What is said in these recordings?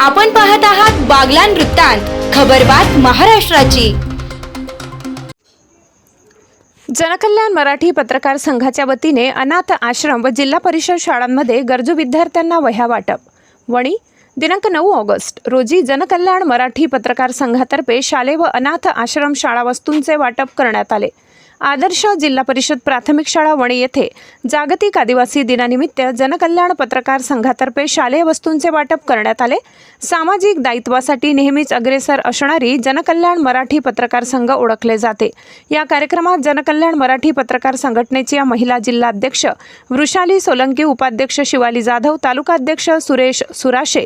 आपण पाहत आहात बागलान वृत्तांत खबरबात महाराष्ट्राची. जनकल्याण मराठी पत्रकार संघाच्या वतीने अनाथ आश्रम व जिल्हा परिषद शाळांमध्ये गरजू विद्यार्थ्यांना वह्या वाटप. वणी दिनांक नऊ ऑगस्ट रोजी जनकल्याण मराठी पत्रकार संघातर्फे शालेय व अनाथ आश्रम शाळा वस्तूंचे वाटप करण्यात आले. आदर्श जिल्हा परिषद प्राथमिक शाळा वणी येथे जागतिक आदिवासी दिनानिमित्त जनकल्याण पत्रकार संघातर्फे शालेय वस्तूंचे वाटप करण्यात आले. सामाजिक दायित्वासाठी नेहमीच अग्रेसर असणारी जनकल्याण मराठी पत्रकार संघ ओळखले जाते. या कार्यक्रमात जनकल्याण मराठी पत्रकार संघटनेच्या महिला जिल्हाध्यक्ष वृषाली सोलंकी उपाध्यक्ष शिवाली जाधव तालुकाध्यक्ष सुरेश सुराशे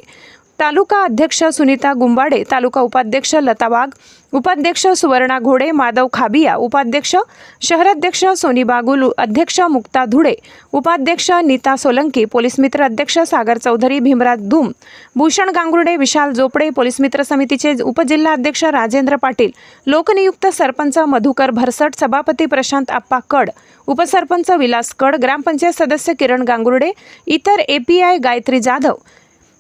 तालुका अध्यक्ष सुनीता गुंबाडे तालुका उपाध्यक्ष लता वाघ उपाध्यक्ष सुवर्णा घोडे माधव खाबिया उपाध्यक्ष शहराध्यक्ष सोनी बागुल अध्यक्ष मुक्ता धुडे उपाध्यक्ष नीता सोलंकी पोलीस मित्र अध्यक्ष सागर चौधरी भीमराज धूम भूषण गांगुर्डे विशाल जोपडे पोलीस मित्र समितीचे उपजिल्हाध्यक्ष राजेंद्र पाटील लोकनियुक्त सरपंच मधुकर भरसट सभापती प्रशांत आप्पा कड उपसरपंच विलास कड ग्रामपंचायत सदस्य किरण गांगुर्डे इतर API Gayatri Jadhav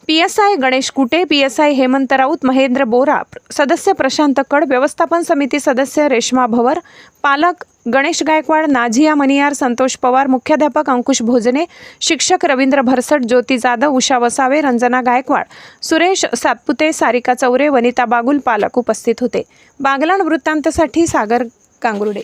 P S I Ganesh Kute P S I Hemant Raut Mahendra Bora सदस्य प्रशांत कड व्यवस्थापन समिती सदस्य रेश्मा भवर पालक गणेश गायकवाड नाझिया मनियार संतोष पवार मुख्याध्यापक अंकुश भोजने शिक्षक रवींद्र भरसट ज्योती जाधव उषा वसावे रंजना गायकवाड सुरेश सातपुते सारिका चौरे वनिता बागुल पालक उपस्थित होते. बागलाण वृत्तांतसाठी सागर कांगुर्डे